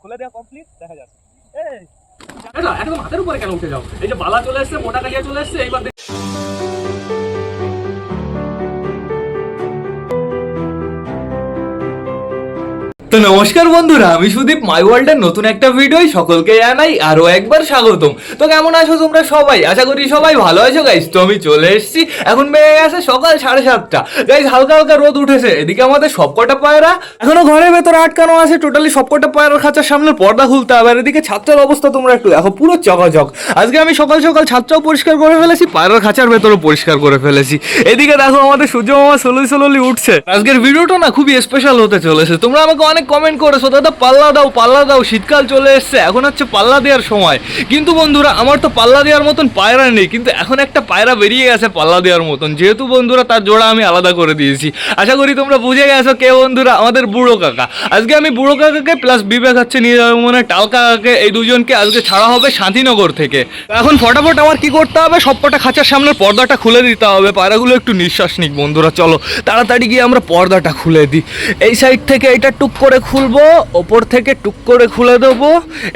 খুলে দেওয়া দেখা যাচ্ছে কেন যাও? এই যে বালা চলে এসছে, মোটা কালিয়া চলে এসছে, এইবার তো নমস্কার বন্ধুরা, আমি সুদীপ মাই ওয়ার্ল্ডের নতুন একটা ভিডিও সকলকে জানাই আরও একবার স্বাগতম। তো কেমন আছো তোমরা সবাই? আশা করি সবাই ভালো আছো গাইস তো আমি চলে এসেছি, এখন বেড়ে গেছে সকাল সাড়ে সাতটা। গাইস হালকা হালকা রোদ উঠেছে, এদিকে আমাদের সবকটা পায়রা, এখনও ঘরের ভেতরে আটকানো আছে টোটালি সবকটা পায়রার খাঁচার সামনে পর্দা খুলতে হবে, আর এদিকে ছাদটার অবস্থা তোমরা একটু দেখো, পুরো চকাচক আজকে আমি সকাল সকাল ছাদটাও পরিষ্কার করে ফেলেছি, পায়রার খাঁচার ভেতরে পরিষ্কার করে ফেলেছি। এদিকে দেখো আমাদের সূর্য মামা স্লোলি স্লোলি উঠছে। আজকের ভিডিওটা না খুবই স্পেশাল হতে চলেছে। তোমরা আমাকে অনেক কমেন্ট করেছ, দাদা, পাল্লা দাও পাল্লা দাও, শীতকাল চলে এসছে, এখন হচ্ছে পাল্লা দেওয়ার সময়। কিন্তু বন্ধুরা, আমার তো পাল্লা দেওয়ার মতন পায়রা নেই, কিন্তু এখন একটা পায়রা বেরিয়ে গেছে পাল্লা দেওয়ার মতন। যেহেতু বন্ধুরা, তার জোড়া আমি আলাদা করে দিয়েছি। আশা করি তোমরা বুঝে গেছো কে বন্ধুরা, আমাদের বুড়ো কাকা। আজকে আমি বুড়ো কাকাকে প্লাস বিবেক হচ্ছে নিয়ে যাব মনে টাল কাকাকে, এই দুজনকে আজকে ছাড়া হবে শান্তিনগর থেকে। এখন ফটাফট আমার কি করতে হবে? সবকটা খাঁচার সামনের পর্দাটা খুলে দিতে হবে, পায়রাগুলো একটু নিঃশ্বাস নিক বন্ধুরা, চলো। তাড়াতাড়ি গিয়ে আমরা পর্দাটা খুলে দিই। এই সাইড থেকে এটা টুক করে খুলবো, ওপর থেকে টুক করে খুলে দেবো।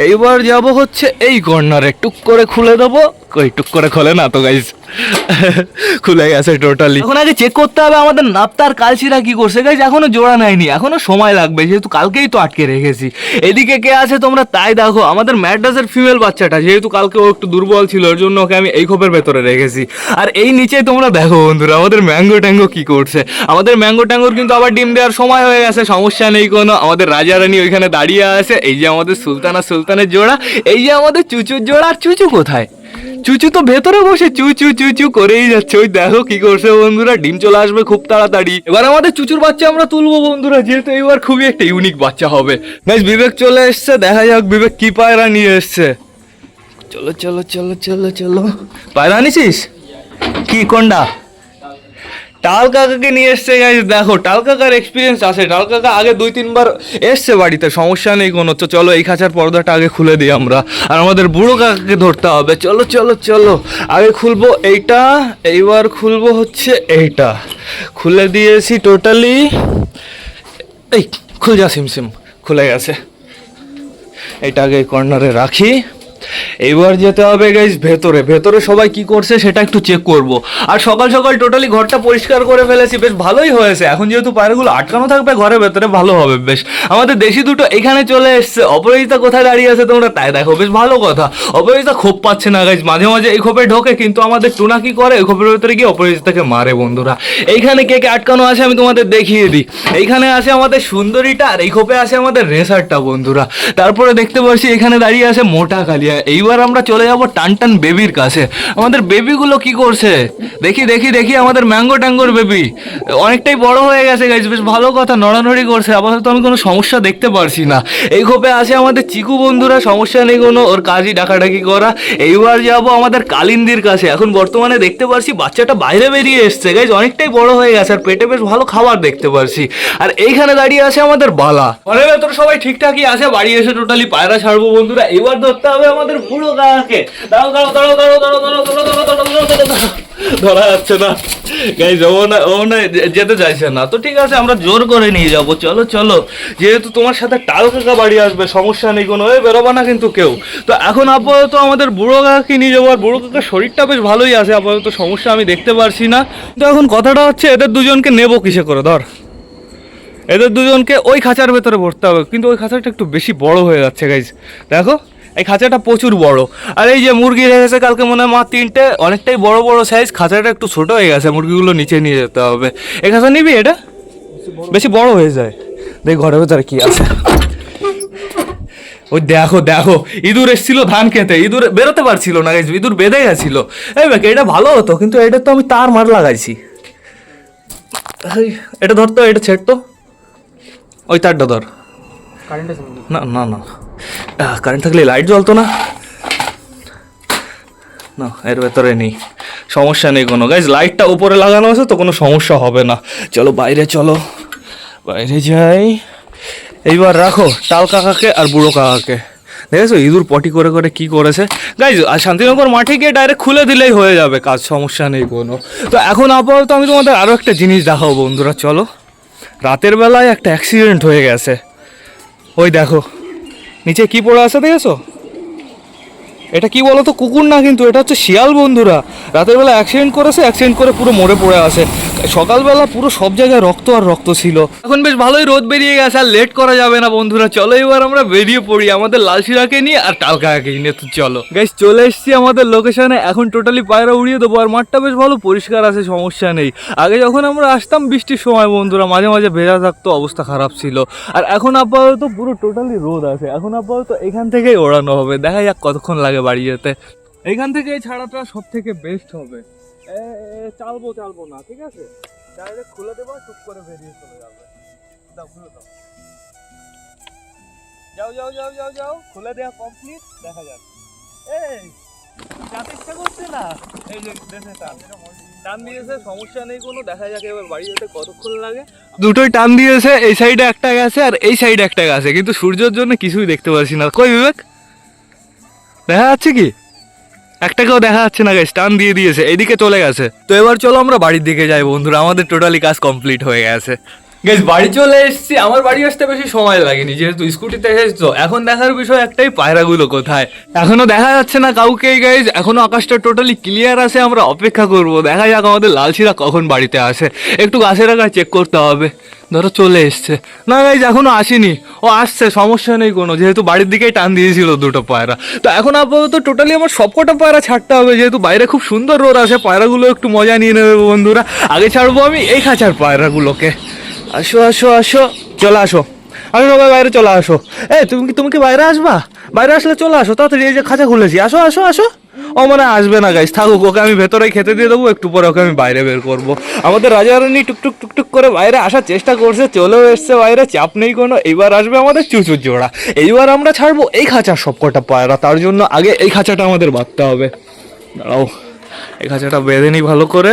এইবার যাব হচ্ছে এই কর্নারে টুক করে খুলে দেবো। কই, টুক করে খোলে না তো গাইজ খুলে গেছে টোটালি এখন আগে চেক করতে হবে আমাদের নাপ্তার কালচিরা কি করছে গাইজ এখনও জোড়া নেয়নি, এখনও সময় লাগবে, যেহেতু কালকেই তো আটকে রেখেছি। এদিকে কে আছে তোমরা তাই দেখো, আমাদের ম্যাড্রাসের ফিমেল বাচ্চাটা, যেহেতু কালকে ও একটু দুর্বল ছিল, ওর জন্য ওকে আমি এই খোপের ভেতরে রেখেছি। আর এই নিচে তোমরা দেখো বন্ধুরা, আমাদের ম্যাঙ্গো ট্যাঙ্গো কি করছে। আমাদের ম্যাঙ্গো ট্যাঙ্গোর কিন্তু আবার ডিম দেওয়ার সময় হয়ে গেছে, সমস্যা নেই কোনো। আমাদের রাজা রানী ওইখানে দাঁড়িয়ে আছে, এই যে আমাদের সুলতানা সুলতানের জোড়া, এই যে আমাদের চুচুর জোড়া, আর চুচু কোথায়? চুচু তো ভেতরে বসে চু চু চু চু করেই যাচ্ছে। ওই দেখো কি করছে বন্ধুরা, ডিম চলে আসবে খুব তাড়াতাড়ি। এবার আমাদের চুচুর বাচ্চা আমরা তুলবো বন্ধুরা, যেহেতু এবার খুবই একটা ইউনিক বাচ্চা হবে। গাইস বিবেক চলে এসছে, দেখা যাক বিবেক কি পায়রা নিয়ে এসছে। চলো চলো চলো চলো চলো। পায়রা আনিছিস কি, কোনটা? টাল কাকাকে নিয়ে এসছে গাইজ দেখো, টাল কাকার এক্সপিরিয়েন্স আছে। টাল কাকা আগে দুই, তিনবার এসছে বাড়িতে, সমস্যা নেই কোনো। তো চলো, এই খাঁচার পর্দাটা আগে খুলে দিই আমরা। আর আমাদের বুড়ো কাকাকে ধরতে হবে। চলো চলো চলো। আগে খুলবো এইটা, এইবার খুলবো হচ্ছে এইটা। খুলে দিয়েছি টোটালি এই, খুল যা, সিম সিম। খুলে গেছে। এটা আগে কর্নারে রাখি। এইবার যেতে হবে গাইজ ভেতরে। ভেতরে সবাই কি করছে সেটা একটু চেক করব। আর সকাল সকাল টোটালি ঘরটা পরিষ্কার করে ফেলেছি, বেশ ভালোই হয়েছে। এখন যেহেতু পায়রাগুলো আটকানো থাকবে ঘরের ভেতরে, ভালো হবে বেশ। আমাদের দেশি দুটো এখানে চলে এসছে। অপরাজিতা কোথায় দাঁড়িয়ে আছে তোমরা? তাই দেখো, বেশ ভালো কথা। অপরাজিতা খোপ পাচ্ছে না গাইজ মাঝে মাঝে এই খোপে ঢোকে, কিন্তু আমাদের টুনা কি করে? এই খোপের ভেতরে গিয়ে অপরাজিতাকে মারে বন্ধুরা। এইখানে কে কে আটকানো আছে আমি তোমাদের দেখিয়ে দিই। এইখানে আছে আমাদের সুন্দরীটা, আর এই খোপে আছে আমাদের রেসারটা বন্ধুরা। তারপরে দেখতে পাচ্ছি এখানে দাঁড়িয়ে আছে মোটা কালিয়া। এইবার আমরা চলে যাব টান টান বেবির কাছে। আমাদের বেবিগুলো কি করছে? দেখি দেখি দেখি, আমাদের ম্যাঙ্গো ট্যাঙ্গোর বেবি। অনেকটাই বড় হয়ে গেছে গাইজ বেশ ভালো কথা, নড়ানড়ি করছে। আপাতত আমি কোনো সমস্যা দেখতে পারছি না। এই খোপে আছে আমাদের চিকু বন্ধুরা, সমস্যা নেই কোনো, ওর কাজই ডাকাডাকি করা। এইবার যাব আমাদের কালিন্দির কাছে। এখন বর্তমানে দেখতে পারছি বাচ্চাটা বাইরে বেরিয়ে এসছে গাইজ অনেকটাই বড় হয়ে গেছে, আর পেটে বেশ ভালো খাবার দেখতে পারছি। আর এইখানে দাঁড়িয়ে আছে আমাদের বালা। ঘরের ভেতর সবাই ঠিকঠাকই আছে, বাড়ি এসে টোটালি পায়রা ছাড়বো বন্ধুরা। এবার ধরতে হবে আমাদের বুড়ো কাকাকে ধরা যাচ্ছে না গাইজ ও না ও না যেতে চাইছে না তো ঠিক আছে আমরা জোর করে নিয়ে যাব চলো চলো যেহেতু তোমার সাথে টাল কাকা বাড়ি আসবে সমস্যা নেই কোনো বেরোবা না কিন্তু কেউ তো এখন আপাতত আমাদের বুড়ো কাকাকে নিয়ে যাব আর বুড়ো কাকার শরীরটা বেশ ভালোই আছে আপাতত সমস্যা আমি দেখতে পারছি না তো এখন কথাটা হচ্ছে এদের দুজনকে নেব কিসে করে ধর এদের দুজনকে ওই খাঁচার ভেতরে ভরতে হবে কিন্তু ওই খাঁচাটা একটু বেশি বড় হয়ে যাচ্ছে গাইজ দেখো এই খাঁচাটা প্রচুর বড়। আর এই যে মুরগি রেখেছে কালকে মনে হয় মা তিনটে অনেকটাই বড় বড় সাইজ খাঁচাটা একটু ছোট হয়ে গেছে মুরগিগুলো নিচে নিয়ে যেতে হবে। এই খাঁচা নিবি এটা? বেশি বড় হয়ে যায়। দেখ ঘরের ভেতরে কি আছে। ওই দেখো দেখো ইঁদুর এসেছিল ধান খেতে। ইঁদুর বেরোতে পারছিল না ইঁদুর বেঁধে গেছিল। এই দেখ এটা ভালো হতো কিন্তু এটা তো আমি তার মার লাগাইছি। এটা ধরতো এটা ছেড়তো ওই তারটা ধর। না না না। কারেন্ট থাকলে লাইট জ্বলতো না। না, এর ভেতরে নেই। সমস্যা নেই কোনো। গাইজ লাইটটা উপরে লাগানো আছে তো কোনো সমস্যা হবে না। চলো, বাইরে চলো। বাইরে যাই। এইবার রাখো টাল কাকাকে আর বুড়ো কাকাকে। দেখেছ, ইঁদুর পটি করে করে কি করেছে? গাইজ আর শান্তিনগর মাঠে গিয়ে ডাইরেক্ট খুলে দিলেই হয়ে যাবে, কাজ সমস্যা নেই কোনো। তো এখন আপাতত আমি তোমাদের আরও একটা জিনিস দেখাবো বন্ধুরা, চলো। রাতের বেলায় একটা অ্যাক্সিডেন্ট হয়ে গেছে। ওই দেখো। নিচে কি পড়ে আছে দেখেছ? এটা কি বলতো? কুকুর না কিন্তু, এটা হচ্ছে শিয়াল বন্ধুরা। রাতের বেলা অ্যাক্সিডেন্ট করেছে অ্যাক্সিডেন্ট করে পুরো মরে পড়ে আছে। সকালবেলা পুরো সব জায়গায় রক্ত আর রক্ত ছিল। এখন বেশ ভালোই রোদ বেরিয়ে গেছে, আর লেট করা যাবে না বন্ধুরা। চলো এবার আমরা বেরিয়ে পড়ি আমাদের লালশিরাকে নিয়ে আর টালকাকে নিয়ে। তো চলো। গাইস চলে এসেছি আমাদের লোকেশনে এখন টোটালি পায়রা উড়িয়ে দেবো, আর মাঠটা বেশ ভালো পরিষ্কার আছে, সমস্যা নেই। আগে যখন আমরা আসতাম বৃষ্টির সময় বন্ধুরা, মাঝে মাঝে ভেজা থাকতো, অবস্থা খারাপ ছিল। আর এখন আপাতত পুরো টোটালি রোদ আছে। এখন আপাতত এখান থেকেই ওড়ানো হবে। দেখা যাক কতক্ষণ লাগে বাড়ি যেতে। এখান থেকে এই ছাড়াটা সব থেকে বেস্ট হবে চালবো চালবো না, ঠিক আছে? ডাইরেক্ট খুলে দেবো, চুপ করে বেরিয়ে চলে যাবে। দাও, খুলে দাও। যাও যাও যাও যাও যাও, খুলে দেওয়া কমপ্লিট দেখা যাক। এই, যাতে ইচ্ছা করছে না। এই যে, দেখে টান। টান দিয়েছে, সমস্যা নেই কোনো, দেখা যাক এবার বাড়ি যেতে কতক্ষণ লাগে। দুটোই টান দিয়েছে, এই সাইডে একটা গেছে আর এই সাইডে একটা গেছে, কিন্তু সূর্যের জন্য কিছুই দেখতে পাচ্ছি না। কই বিবেক? দেখা যাচ্ছে কি? একটাকেও দেখা যাচ্ছে না গাইস টান দিয়ে দিয়েছে, এদিকে চলে গেছে। তো এবার চলো আমরা বাড়ির দিকে যাই বন্ধুরা, আমাদের টোটালি কাজ কমপ্লিট হয়ে গেছে। গাইস বাড়ি চলে এসেছি। আমার বাড়ি আসতে বেশি সময় লাগেনি, যেহেতু স্কুটিতে এসেছ। এখন দেখার বিষয় একটাই, পায়রাগুলো কোথায়? এখনও দেখা যাচ্ছে না কাউকেই গাইজ এখনও আকাশটা টোটালি ক্লিয়ার আছে, আমরা অপেক্ষা করব। দেখা যাক আমাদের লালশিরা কখন বাড়িতে আসে। একটু গাছের আগায় চেক করতে হবে। ধরো চলে এসছে। না গাইজ এখনও আসেনি। ও আসছে, সমস্যা নেই কোনো। যেহেতু বাড়ির দিকেই টান দিয়েছিল দুটো পায়রা। তো এখন আপাতত টোটালি আমার সবকটা পায়রা ছাড়তে হবে, যেহেতু বাইরে খুব সুন্দর রোদ আছে পায়রাগুলো একটু মজা নিয়ে নেবে বন্ধুরা। আগে ছাড়বো আমি এই খাঁচার পায়রাগুলোকে। আসো আসো আসো। চলে আসো। আসো সবাই বাইরে চলে আসো। এ, তুমি কি তুমি কি বাইরে আসবা? বাইরে আসলে চলে আসো, তাড়াতাড়ি এই যে খাঁচা খুলেছি। আসো আসো আসো। ও মানে আসবে না গাইস থাকুক, ওকে আমি ভেতরে খেতে দিয়ে দেবো, একটু পরে ওকে আমি বাইরে বের করব। আমাদের রাজারানী টুকটুক টুকটুক করে বাইরে আসার চেষ্টা করছে, চলেও এসছে বাইরে, চাপ নেই কোনো। এইবার আসবে আমাদের চুচুর জোড়া। এইবার আমরা ছাড়বো এই খাঁচার সবকটা পায়রা। তার জন্য আগে এই খাঁচাটা আমাদের বাঁধতে হবে। দাঁড়াও, এই খাঁচাটা বেঁধে নিই ভালো করে।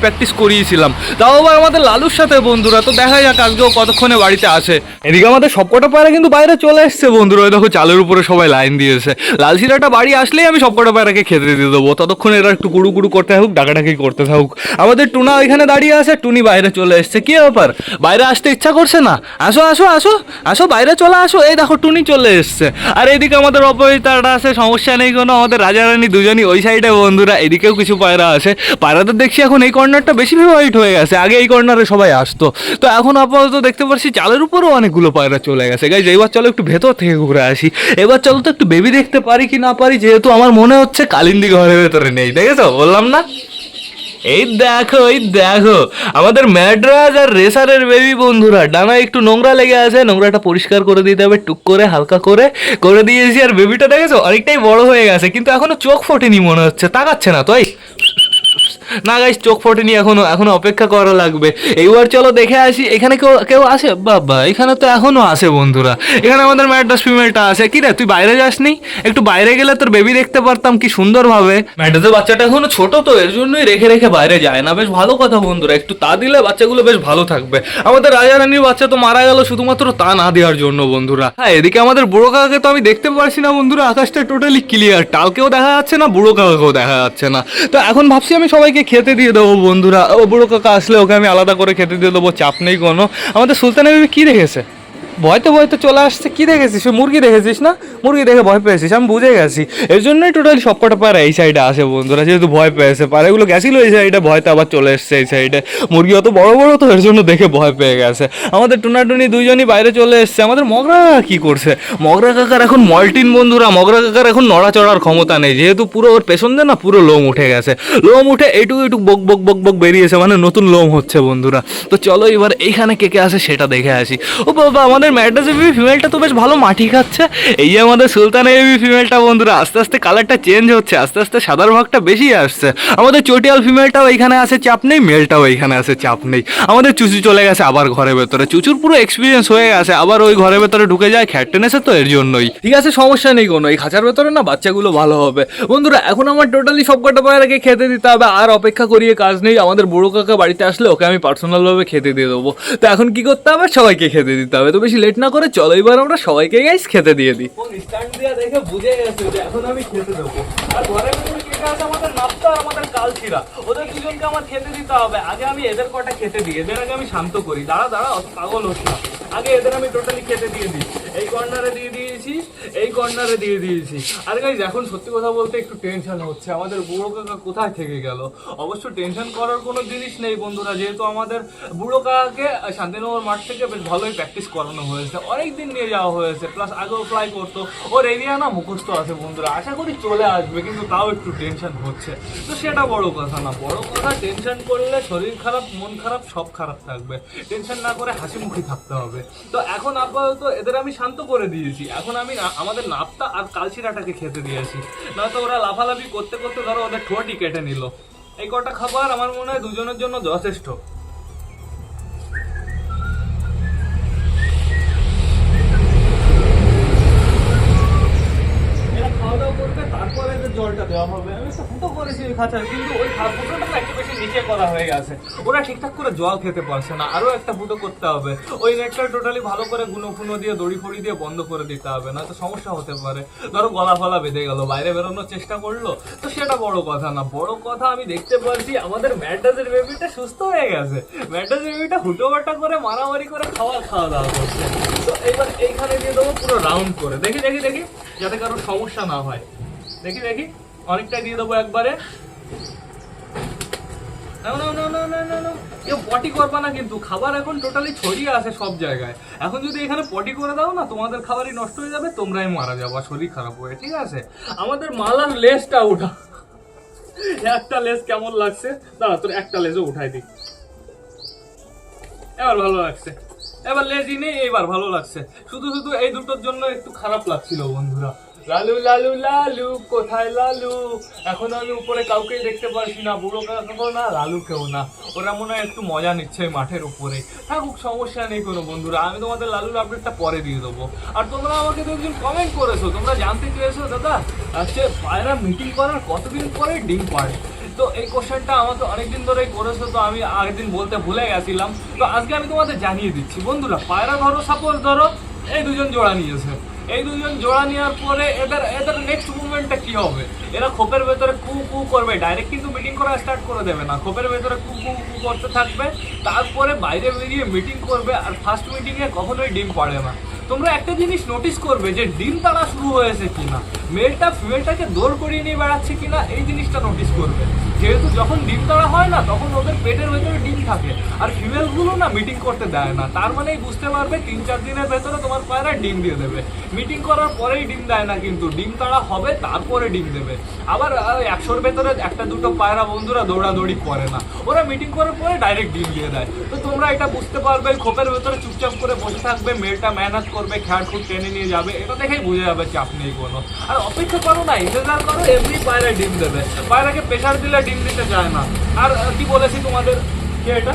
প্র্যাকটিস করিয়েছিলাম। তাও আবার আমাদের লালুর সাথে বন্ধুরা, তো দেখা যাক আজকেও কতক্ষণে বাড়িতে আসে। এদিকে আমাদের সবকটা পায়রা কিন্তু বাইরে চলে এসছে বন্ধুরা দেখো চালের উপরে সবাই লাইন দিয়েছে। লাল শিরাটা বাড়ি আসলেই আমি সবকটা পায়রাকে খেতে দিয়ে দেবো। ততক্ষণ এরা একটু কুড়ু কুড়ু করতে থাকুক, ডাকাডাকি করতে থাকুক। আমাদের টুনা ওইখানে দাঁড়িয়ে আছে, টুনি বাইরে চলে এসছে। কি ব্যাপার? বাইরে আসতে ইচ্ছা করছে না? আসো আসো আসো আসো, বাইরে চলে আসো। এই দেখো, টুনি চলে এসছে। আর এদিকে আমাদের অপরিতাটা আছে, সমস্যা নেই কোনো। আমাদের রাজা রানী দুজনই ওই সাইডে বন্ধুরা, এদিকেও কিছু পায়রা আছে। পায়রাদের দেখছি এখন এই কর্নারটা বেশি ফেভারিট হয়ে গেছে। আগে এই কর্নারে সবাই আসতো। তো এখন আপাতত দেখতে পাচ্ছি চালের উপরও অনেকগুলো পায়রা চলে গেছে। গাইজ এইবার চলো একটু ভেতর থেকে ঘুরে আসি। এবার চলো তো একটু বেবি দেখতে পারি কি না পারি, যেহেতু আমার মনে হচ্ছে কালিন্দি ঘরের ভেতরে নেই। দেখেছ বললাম না? এই দেখো এই দেখো। আমাদের ম্যাড্রাস আর রেসারের বেবি বন্ধুরা, ডানা একটু নোংরা লেগে আছে। নোংরাটা পরিষ্কার করে দিতে হবে, টুক করে, হালকা করে। করে দিয়েছি আর বেবিটা দেখেছ? অনেকটাই বড় হয়ে গেছে, কিন্তু এখনও চোখ ফোটেনি মনে হচ্ছে। তাকাচ্ছে না তো এই না গাইস চোখ ফোটেনি এখনও এখনও অপেক্ষা করা লাগবে। এইবার চলো দেখে আসি, এখানে কেউ কেউ আসে বাবা, এখানে তো এখনও আসে বন্ধুরা। এখানে আমাদের ম্যাড্রাস ফিমেলটা আছে। কি রে, তুই বাইরে যাসনি? একটু বাইরে গেলে তোর বেবি দেখতে পারতাম, কি সুন্দরভাবে। ম্যাড্রাসের বাচ্চাটা এখনও ছোট তো, এর জন্যই রেখে রেখে বাইরে যায় না। বেশ ভালো কথা বন্ধুরা, একটু তা দিলে বাচ্চাগুলো বেশ ভালো থাকবে। আমাদের রাজা রানীর বাচ্চা তো মারা গেল শুধুমাত্র তা না দেওয়ার জন্য বন্ধুরা। হ্যাঁ এদিকে আমাদের বুড়ো কাকাকে তো আমি দেখতে পারছি না বন্ধুরা, আকাশটা টোটালি ক্লিয়ার টালকেও দেখা যাচ্ছে না, বুড়ো কাকাকেও দেখা যাচ্ছে না। তো এখন ভাবছি আমি সবাইকে খেতে দিয়ে দেবো, বন্ধুরা। ও বুড়ো কাকা আসলে ওকে আমি আলাদা করে খেতে দিয়ে দেবো, চাপ নেই কোনো। আমাদের সুলতানা বিবি কি রেখেছে? ভয়তে ভয়তে চলে আসছে। কি দেখেছিস? মুরগি দেখেছিস না? মুরগি দেখে ভয় পেয়েছিস, আমি বুঝে গেছি। এর জন্যই টোটালি সবকটা পায়রা এই সাইডে আসে বন্ধুরা, যেহেতু ভয় পেয়েছে। পায়রাগুলো গেছিল এই সাইডে ভয়তে আবার চলে এসছে এই সাইডে মুরগি অত বড় বড় তো এর জন্য দেখে ভয় পেয়ে গেছে। আমাদের টুনাটুনি দুইজনই বাইরে চলে এসছে। আমাদের মগরা কি করছে? মগরা কাকার এখন মল্টিন বন্ধুরা, মগরা কাকার এখন নড়াচড়ার ক্ষমতা নেই। যেহেতু পুরো ওর পেছন দিয়ে না পুরো লোম উঠে গেছে। লোম উঠে এইটুকু একটু বক বক বক বক বেরিয়েছে মানে নতুন লোম হচ্ছে বন্ধুরা। তো চলো এবার এইখানে কে কে আসে সেটা দেখে আসি। ও বাবা আমাদের ম্যাড্রাস বেবি ফিমেলটা তো বেশ ভালো মাটি খাচ্ছে, এই আমাদের সুলতান বেবি ফিমেলটা বন্ধুরা, আস্তে আস্তে কালারটা চেঞ্জ হচ্ছে, আস্তে আস্তে সাদার ভাগটা বেশি আসছে। আমাদের চটিয়াল ফিমেলটাও এখানে আছে চাপ নেই মেলটাও এখানে আছে চাপ নেই। আমাদের চুচু চলে গেছে আবার ঘরের ভেতরে। চুচুর পুরো এক্সপিরিয়েন্স হয়ে গেছে, আবার ওই ঘরের ভেতরে ঢুকে যায় খ্যাট টেনেছে তো এর জন্যই। ঠিক আছে, সমস্যা নেই কোনো, এই খাঁচার ভেতরে না বাচ্চাগুলো ভালো হবে। বন্ধুরা, এখন আমার টোটালি সব কটা পায়রাকে খেতে দিতে হবে, আর অপেক্ষা করিয়ে কাজ নেই, আমাদের বুড়ো কাকা বাড়িতে আসলে ওকে আমি পার্সোনালভাবে খেতে দিয়ে দেবো। তো এখন কি করতে হবে? সবাইকে খেতে দিতে হবে। তো বেশি লেট না করে চলো, এবার আমরা সবাইকে গাইস খেতে দিয়ে দিই। স্ট্যান্ড দেখে বুঝে গেছে যে এখন আমি খেতে আর ঘরের আমাদের ওদের আমার খেতে দিতে হবে। আগে আমি এদের কটা খেতে আগে আমি শান্ত করি। দাঁড়া দাঁড়া, অত পাগল আগে এদের আমি টোটালি দিয়ে দিই। এই কর্নারে দিয়ে দিয়েছি, এই কর্নারে দিয়ে দিয়েছি। আর গাইজ এখন সত্যি কথা বলতে একটু টেনশন হচ্ছে। আমাদের বুড়ো কাকা কোথায় থেকে গেল? অবশ্য টেনশন করার কোনো জিনিস নেই বন্ধুরা। যেহেতু আমাদের বুড়ো কাকাকে শান্তিনগর মাঠ থেকে বেশ ভালোই প্র্যাকটিস করানো হয়েছে অনেক দিন নিয়ে যাওয়া হয়েছে প্লাস আগেও ফ্লাই করতো। ওর এরিয়া না মুখস্থ আছে বন্ধুরা, আশা করি চলে আসবে, কিন্তু তাও একটু টেনশন হচ্ছে। তো সেটা বড় কথা না, বড় কথা টেনশন করলে শরীর খারাপ, মন খারাপ, সব খারাপ থাকবে। টেনশন না করে হাসি মুখী থাকতে হবে। তো এখন আপাতত এদের আমি শান্ত করে দিয়েছি। এখন আমি আমাদের নাপতা আর কালচিরাটাকে খেতে দিয়েছি। নয়তো ওরা লাফালাফি করতে করতে ধরো ওদের ঠোঁটই কেটে নিল। এই কটা খাবার আমার মনে হয় দুজনের জন্য যথেষ্ট। ফুটো করেছি কিন্তু ওই ফুটোটা একটু বেশি নিচে করা হয়ে গেছে। ওরা ঠিকঠাক করে জল খেতে পারছে না। আরও একটা ফুটো করতে হবে। ওই নেটটা টোটালি ভালো করে গুনো ফুনো দিয়ে দড়ি ফড়ি দিয়ে বন্ধ করে দিতে হবে না তো সমস্যা হতে পারে। ধরো গলা ফলা বেঁধে গেল, বাইরে বেরোনোর চেষ্টা করল। তো সেটা বড় কথা না। বড় কথা আমি দেখতে পাচ্ছি, আমাদের ম্যাডাসের বেবিটা সুস্থ হয়ে গেছে। ম্যাডাসের বেবিটা হুটো বাটা করে, মারামারি করে খাওয়া খাওয়া দাওয়া করছে। তো এইবার এইখানে দিয়ে দেবো পুরো রাউন্ড করে। দেখি দেখি দেখি, যাতে কারও সমস্যা না হয়। দেখি দেখি। অনেকটা দিয়ে দেবো একবারে। কেউ পটি করবা না কিন্তু, খাবার এখন টোটালি ছড়িয়ে আছে সব জায়গায়। এখন যদি এখানে পটি করে দাও না, তোমাদের খাবারই নষ্ট হয়ে যাবে, তোমরাই মারা যাব, শরীর খারাপ হয়ে, ঠিক আছে? আমাদের মালার লেসটা উঠা। একটা লেস কেমন লাগছে? দাঁড়া, তোর একটা লেসও উঠাই দিই। এবার ভালো লাগছে। এবার লেজি নেই এবার ভালো লাগছে। শুধু শুধু এই দুটোর জন্য একটু খারাপ লাগছিল বন্ধুরা। লালু লালু লালু, কোথায় লালু? এখন আমি উপরে কাউকেই দেখতে পারছি না, বুড়ো কাকাকেও না, লালু কেউ না। ওরা মনে হয় একটু মজা নিচ্ছে মাঠের উপরে। থাকুক, সমস্যা নেই কোনো বন্ধুরা, আমি তোমাদের লালুর আপডেটটা পরে দিয়ে দেবো। আর তোমরা আমাকে তো একদিন কমেন্ট করেছ, তোমরা জানতে চেয়েছো, দাদা? আজকে পায়রা মিটিং করার কতদিন পরে ডিম পাড়ে? তো এই কোশ্চেনটা আমাকে অনেকদিন ধরেই করেছ, তো আমি আগের দিন বলতে ভুলে গেছিলাম। তো আজকে আমি তোমাদের জানিয়ে দিচ্ছি, বন্ধুরা, পায়রা ধরো সাপোজ ধরো, এই দুজন জোড়া নিয়েছে। এই দুজন জোড়া নেওয়ার পরে এদের এদের নেক্সট মুভমেন্টটা কি হবে? এরা খোপের ভেতরে কু কু করবে। ডাইরেক্ট কিন্তু মিটিং করা স্টার্ট করে দেবে না। খোপের ভেতরে কু কু কু করতে থাকবে। তারপরে বাইরে বেরিয়ে মিটিং করবে। আর ফার্স্ট মিটিংয়ে কখনোই ডিম পড়ে না। তোমরা একটা জিনিস নোটিস করবে যে ডিম তাড়া শুরু হয়েছে কিনা মেলটা ফিমেলটাকে দৌড় করিয়ে নিয়ে বেড়াচ্ছে কিনা, এই জিনিসটা নোটিস করবে। যেহেতু যখন ডিম তাড়া হয় না, তখন ওদের পেটের ভেতরে ডিম থাকে। আর ফিমেলগুলো না মিটিং করতে দেয় না। তার মানেই বুঝতে পারবে তিন চার দিনের ভেতরে তোমার পায়রা ডিম দিয়ে দেবে। মিটিং করার পরেই ডিম দেয় না কিন্তু। ডিম তাড়া হবে, তারপরে ডিম দেবে। আবার একশোর ভেতরে একটা দুটো পায়রা বন্ধুরা দৌড়াদৌড়ি করে না। ওরা মিটিং করার পরে ডাইরেক্ট ডিম দিয়ে দেয়। তো তোমরা এটা বুঝতে পারবে, খোপের ভেতরে চুপচাপ করে বসে থাকবে মেলটা ম্যানেজ করবে খুব টেনে নিয়ে যাবে, এটা দেখেই বুঝে যাবে চাপ নেই কোনো। আর অপেক্ষা করো না, ইন্তজার করো, এমনি পায়রা ডিম দেবে। পায়রাকে প্রেশার দিলে ডিম দিতে চায় না। আর কি বলেছি তোমাদের? কে এটা?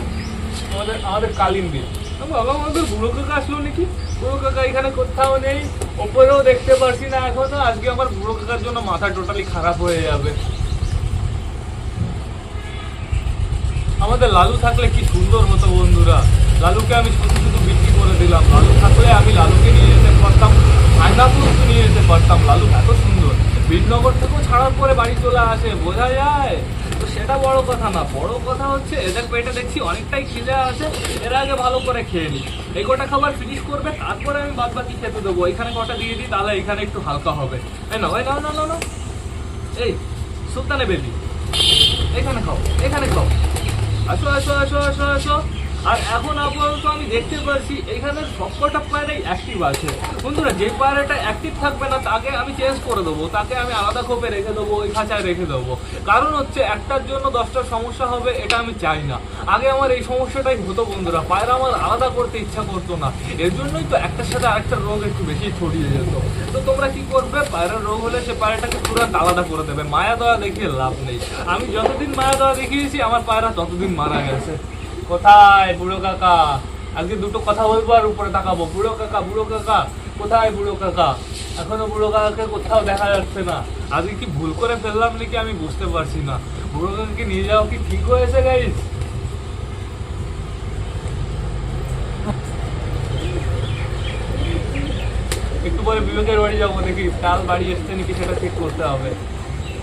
আমাদের আমাদের কালিন দিন বাবা আমাদের বুড়ো কাকা আসলো নাকি? বুড়ো কাকা এখানে কোথাও নেই, ওপরেও দেখতে পারছি না এখনও। আজকে আমার বুড়ো কাকার জন্য মাথা টোটালি খারাপ হয়ে যাবে। আমাদের লালু থাকলে কি সুন্দর হতো বন্ধুরা। লালুকে আমি শুধু শুধু বিক্রি করে দিলাম। লালু থাকলে আমি লালুকে নিয়ে যেতে পারতাম আয়নাপুর নিয়ে যেতে পারতাম। লালু এত সুন্দর। বীরনগর থেকেও ছাড়ার পরে বাড়ি চলে আসে, বোঝা যায়? তো সেটা বড় কথা না, বড় কথা হচ্ছে এদের পেটে দেখছি অনেকটাই খিদে আছে, এর আগে ভালো করে খেয়ে নিই এই কটা খাবার ফিনিশ করবে, তারপরে আমি বাদ বাকি খেতে দেবো। এখানে কটা দিয়ে দিই, তাহলে এখানে একটু হালকা হবে। এই না ওই না না না এই, সুলতানে বেবি এখানে খাও এখানে খাও। আসো আসো আসো আসো আসো। আর এখন আপাতত আমি দেখতে পাচ্ছি, এখানে সবকটা পায়রাই অ্যাক্টিভ আছে। বন্ধুরা, যে পায়রাটা অ্যাক্টিভ থাকবে না, তাকে আমি চেঞ্জ করে দেবো, তাকে আমি আলাদা খোপে রেখে দেবো, ওই খাঁচায় রেখে দেবো। কারণ হচ্ছে, একটার জন্য দশটার সমস্যা হবে, এটা আমি চাই না। আগে আমার এই সমস্যাটাই হতো, বন্ধুরা, পায়রা আমার আলাদা করতে ইচ্ছা করতো না। এর জন্যই তো একটার সাথে আরেকটা রোগ একটু বেশি ছড়িয়ে যেত। তো তোমরা কি করবে, পায়রার রোগ হলে সে পায়রাটাকে পুরো আলাদা করে দেবে। মায়া দেওয়া দেখিয়ে লাভ নেই। আমি যতদিন মায়া দেওয়া দেখিয়েছি, আমার পায়রা ততদিন মারা গেছে। কোথায় বুড়ো কাকা? আজকে দুটো কথা বলব আর উপরে তাকাবো। বুড়ো কাকা বুড়ো কাকা, কোথায় বুড়ো কাকা? এখনও বুড়ো কাকাকে কোথাও দেখা যাচ্ছে না। আজকে কি ভুল করে ফেললাম নাকি আমি বুঝতে পারছি না। বুড়ো কাকাকে নিয়ে যাওয়া কি ঠিক হয়েছে গাইস একটু পরে বিবেকের বাড়ি যাব দেখি। কাল বাড়ি এসছে নাকি সেটা ঠিক করতে হবে।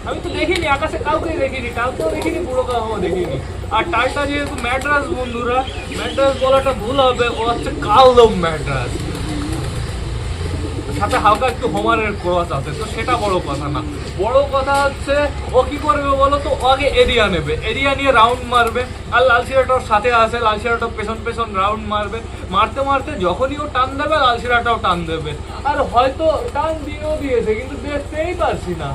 আমি তো দেখিনি, আকাশে কাউকে দেখিনি, কাউকেও দেখিনি, পুরো কাউকেও দেখিনি। আর টালটা যেহেতু ম্যাড্রাস বন্ধুরা, ম্যাড্রাস বলাটা ভুল হবে ও হচ্ছে কালদম ম্যাড্রাস। সাথে হালকা একটু হোমারের ক্রস আছে, তো সেটা বড় কথা না। বড় কথা হচ্ছে, ও কি করবে বলো তো আগে এরিয়া নেবে। এরিয়া নিয়ে রাউন্ড মারবে। আর লাল শিরাটা ওর সাথে আছে, লাল শিরাটা পেছন পেছন রাউন্ড মারবে। মারতে মারতে যখনই ও টান দেবে, লাল শিরাটাও টান দেবে। আর হয়তো টান দিয়েও দিয়েছে, কিন্তু দেখতেই পারছি না।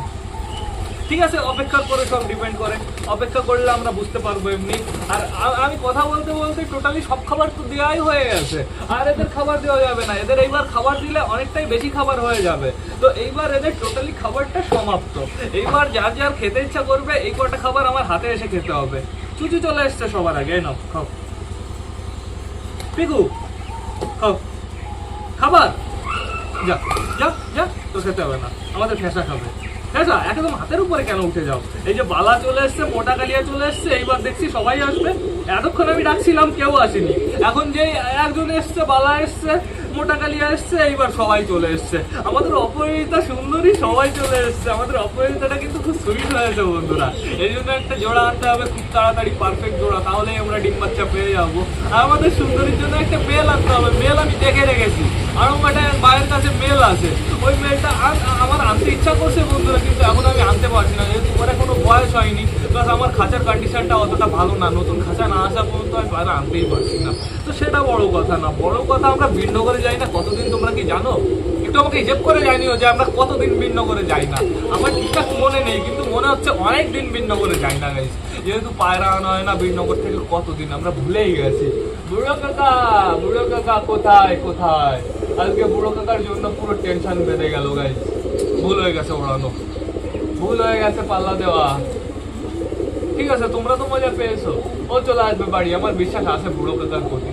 ঠিক আছে, অপেক্ষা করে সব ডিপেন্ড করে। অপেক্ষা করলে আমরা বুঝতে পারব এমনি। আর আমি কথা বলতে বলতে টোটালি সব খাবার তো দেওয়াই হয়ে গেছে। আর এদের খাবার দেওয়া যাবে না। এদের এইবার খাবার দিলে অনেকটাই বেশি খাবার হয়ে যাবে। তো এইবার এদের টোটালি খাবারটা সমাপ্ত। এইবার যার যার খেতে ইচ্ছা করবে, এই কটা খাবার আমার হাতে এসে খেতে হবে। চুচু চলে এসছে সবার আগে নাও, খাও। পিকু, খাও। খাবার? যা যা যা, তো খেতে হবে না। আমাদের ফেসা খাবে। ফেসা একদম হাতের উপরে কেন উঠে যাও? এই যে বালা চলে এসছে, মোটা কালিয়া চলে এসছে, এইবার দেখছি সবাই আসবে। এতক্ষণ আমি ডাকছিলাম, কেউ আসেনি। এখন যে একজন এসছে, বালা এসছে, মোটা কালিয়া এসছে, এইবার সবাই চলে এসছে। আমাদের অপরাজিতা সুন্দরী সবাই চলে এসছে। আমাদের অপরাজিতাটা কিন্তু খুব সুইট হয়েছে, বন্ধুরা। এই জন্য একটা জোড়া আনতে হবে, খুব তাড়াতাড়ি পারফেক্ট জোড়া। তাহলেই আমরা ডিম বাচ্চা পেয়ে যাব। আমাদের সুন্দরীর জন্য একটা মেল আনতে হবে। মেল আমি দেখে রেখেছি। আরও একটা বাইরের কাছে মেল আছে। ওই মেলটা আমার আনতে ইচ্ছা করছে বন্ধুরা, কিন্তু এখন আমি আনতে পারছি না। যেহেতু পরে কোনো বয়স হয়নি প্লাস আমার খাঁচার কন্ডিশনটা অতটা ভালো না। নতুন খাঁচা না আসা পর্যন্ত আমি বাইরে আনতেই পারছি না। তো সেটা বড় কথা না। বড় কথা আমরা ভিন্ন করে যাই না। কতদিন তোমরা কি জানো? একটু আমাকে হিসেব করে জানিও যে আমরা কতদিন ভিন্ন করে যাই না। আমার ঠিকঠাক মনে নেই, কিন্তু মনে হচ্ছে অনেক দিন ভিন্ন করে যাই না গাইস যেহেতু পায়রা আনা হয় না ভিন্নগর থেকে কতদিন? আমরা ভুলেই গেছি। বুড়ো কাকা বুড়ো কাকা কোথায় কোথায়? আজকে বুড়ো কাকার জন্য পুরো টেনশন বেড়ে গেল গাইস ভুল হয়ে গেছে ওড়ানো। ভুল হয়ে গেছে পাল্লা দেওয়া। ঠিক আছে, তোমরা তো মজা পেয়েছ। ও চলে আসবে বাড়ি, আমার বিশ্বাস আছে বুড়ো কাকার প্রতি।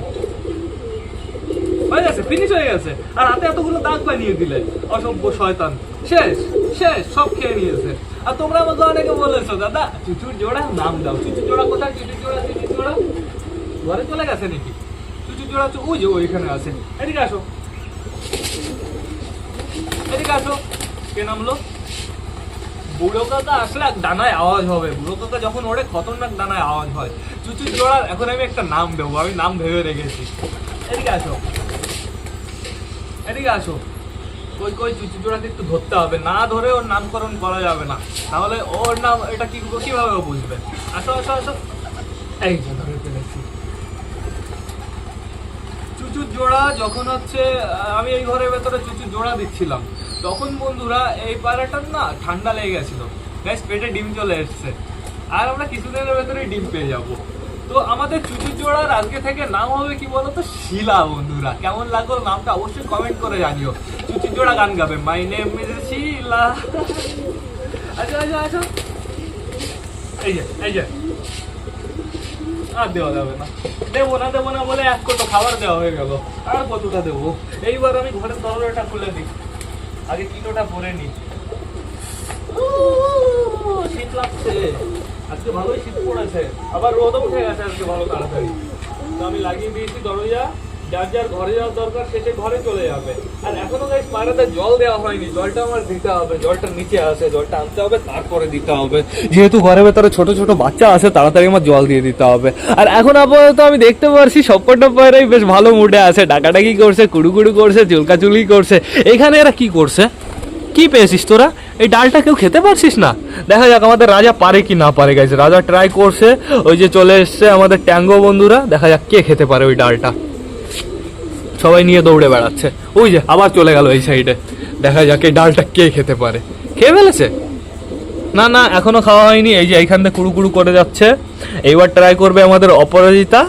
হয়ে গেছে ফিনিশ হয়ে গেছে। আর হাতে এতগুলো দাগ বানিয়ে দিলে, অসভ্য শয়তান। শেষ শেষ, সব খেয়ে নিয়েছে। আর তোমরা আমাকে অনেকে বলেছ, দাদা চুচুর জোড়া, নাম দাও। চুচুর জোড়া কোথায়? চুচুর জোড়া চুচুর জোড়া? ঘরে চলে গেছে নাকি? চুচুর জোড়া ওই যে, ওইখানে আছে। এদিকে আসো। এদিকে আসো। কে নামলো? বুড়ো কাকা আসলে ডানায় আওয়াজ হবে। বুড়ো কাকা যখন ওড়ে, খতরনাক ডানায় আওয়াজ হয়। চুচুর জোড়ার এখন আমি একটা নাম দেবো। আমি নাম ভেবে রেখেছি। এদিকে আসো। এদিকে আসো। কই কই চুচু জোড়াকে একটু ধরতে হবে। না ধরে ওর নামকরণ করা যাবে না। তাহলে ওর নাম, এটা কি, কীভাবে ও বুঝবে? আসো আসো আসো। এই যে ধরে ফেলেছি। চুচুর জোড়া যখন হচ্ছে আমি এই ঘরের ভেতরে চুচুর জোড়া দিচ্ছিলাম তখন বন্ধুরা এই পায়রাটার না ঠান্ডা লেগে গেছিল। গ্যাস পেটে ডিম চলে এসছে। আর আমরা কিছুদিনের ভেতরে ডিম পেয়ে যাব। তো আমাদের চুচুর জোড়ার আজকে থেকে নাম হবে কি বলতো? শিলা বন্ধুরা। কেমন লাগল? নামটা অবশ্যই কমেন্ট করে জানিও। চুচুর জোড়া গান গাবে। My name is Sheela. আচ্ছা আচ্ছা আচ্ছা। এই যে এই যে। আর দেওয়া যাবে না। দেবো না দেবো না বলে এক কত খাবার দেওয়া হয়ে গেল। আর কতটা দেবো? এইবার আমি ঘরের দরজাটা খুলে দিই। আগে কিলোটা পরে নি শীত লাগছে। আজকে ভালোই শীত পড়েছে। আবার রোদও উঠে গেছে আজকে ভালো তাড়াতাড়ি। তো আমি লাগিয়ে দিয়েছি দরজা যার যার ঘরে যাওয়ার দরকার শেষে ঘরে চলে যাবে। আর এখনও গাইস পায়রাতে জল দেওয়া হয়নি। জলটা আমার দিতে হবে। জলটা নিচে আসে জলটা আনতে হবে, তারপরে দিতে হবে। যেহেতু ঘরের ভেতরে ছোট ছোট বাচ্চা আছে, তাড়াতাড়ি আমার জল দিয়ে দিতে হবে। আর এখন আপাতত আমি দেখতে পারছি সবকটা পায়রাই বেশ ভালো মুডে আছে। ডাকাডাকি করছে কুড়ু কুড়ু করছে, চুলকাচুলি করছে। এখানে এরা কি করছে? কি পেয়েছিস তোরা? এই ডালটা কেউ খেতে পারছিস না? দেখা যাক আমাদের রাজা পারে কি না পারে গাইছে রাজা ট্রাই করছে, ওই যে চলে এসছে আমাদের ট্যাঙ্গো বন্ধুরা। দেখা যাক কে খেতে পারে ওই ডালটা। সবাই নিয়ে দৌড়ে বেড়াচ্ছে। ওই যে, আবার চলে গেল এই সাইডে দেখা যাক এই ডালটা কে খেতে পারে। খেয়ে ফেলেছে? না না, এখনও খাওয়া হয়নি। এই যে এইখান থেকে কুড়ু কুড়ু করে যাচ্ছে। এইবার ট্রাই করবে আমাদের অপরাজিতা।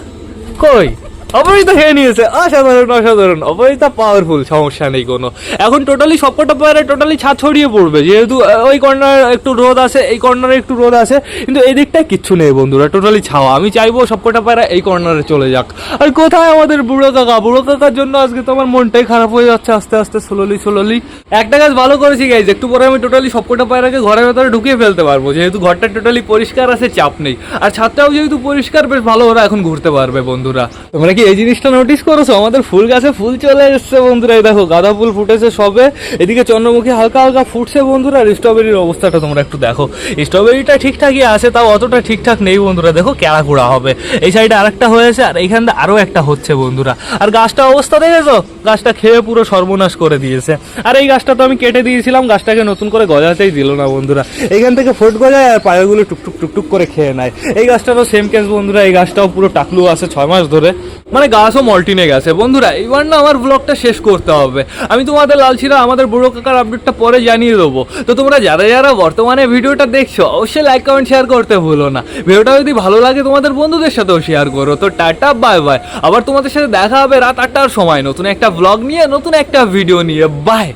কই? অপরাজিতা খেয়ে নিয়েছে। অসাধারণ অসাধারণ। অপরাজিতা পাওয়ারফুল সমস্যা নেই কোনো। এখন টোটালি সবকটা পায়রা টোটালি ছাদ ছড়িয়ে পড়বে। যেহেতু ওই কর্নার একটু রোদ আছে, এই কর্নারে একটু রোদ আছে, কিন্তু এই দিকটায় কিচ্ছু নেই বন্ধুরা টোটালি ছাওয়া। আমি চাইব সবকটা পায়রা এই কর্নারে চলে যাক। আর কোথায় আমাদের বুড়ো কাকা? বুড়ো কাকার জন্য আজকে তো আমার মনটাই খারাপ হয়ে যাচ্ছে আস্তে আস্তে স্লোলি স্লোলি একটা কাজ ভালো করেছি গাইজ একটু পরে আমি টোটালি সবকটা পায়রাকে ঘরের ভেতরে ঢুকিয়ে ফেলতে পারব। যেহেতু ঘরটা টোটালি পরিষ্কার আছে, চাপ নেই। আর ছাদটাও যেহেতু পরিষ্কার, বেশ ভালো ওরা এখন ঘুরতে পারবে বন্ধুরা। তোমরা কি এই জিনিসটা নোটিস করেছ? আমাদের ফুল গাছে ফুল চলে এসছে বন্ধুরা, এই দেখো, গাঁদা ফুল ফুটেছে সবে। এদিকে চন্দ্রমুখী হালকা হালকা ফুটছে বন্ধুরা, আর স্ট্রবেরির অবস্থাটা তোমরা একটু দেখো। স্ট্রবেরিটা ঠিকঠাকই আছে, তাও অতটা ঠিকঠাক নেই বন্ধুরা, দেখো কেড়াকুড়া হবে। এই সাইডে আরেকটা হয়েছে, আর এইখান আরও একটা হচ্ছে বন্ধুরা। আর গাছটা অবস্থা দেখেছ? গাছটা খেয়ে পুরো সর্বনাশ করে দিয়েছে। আর এই গাছটা তো আমি কেটে দিয়েছিলাম, গাছটাকে নতুন করে গজাতেই দিল না বন্ধুরা। এখান থেকে ফোট গজায় আর পায়রাগুলো টুকটুক টুকটুক করে খেয়ে নেয়। এই গাছটারও সেম কেস বন্ধুরা, এই গাছটাও পুরো টাকলু আছে ছয় মাস ধরে। মানে গাছও মল্টিনে গেছে। বন্ধুরা এবার না আমার ব্লগটা শেষ করতে হবে। আমি তোমাদের লালছিরা আমাদের বুড়ো কাকার আপডেটটা পরে জানিয়ে দেবো। তো তোমরা যারা যারা বর্তমানে ভিডিওটা দেখছ, অবশ্যই লাইক কমেন্ট শেয়ার করতে ভুলো না। ভিডিওটা যদি ভালো লাগে, তোমাদের বন্ধুদের সাথেও শেয়ার করো। তো টাটা বাই বাই আবার তোমাদের সাথে দেখা হবে রাত আটটার সময় নতুন একটা ব্লগ নিয়ে, নতুন একটা ভিডিও নিয়ে। বাই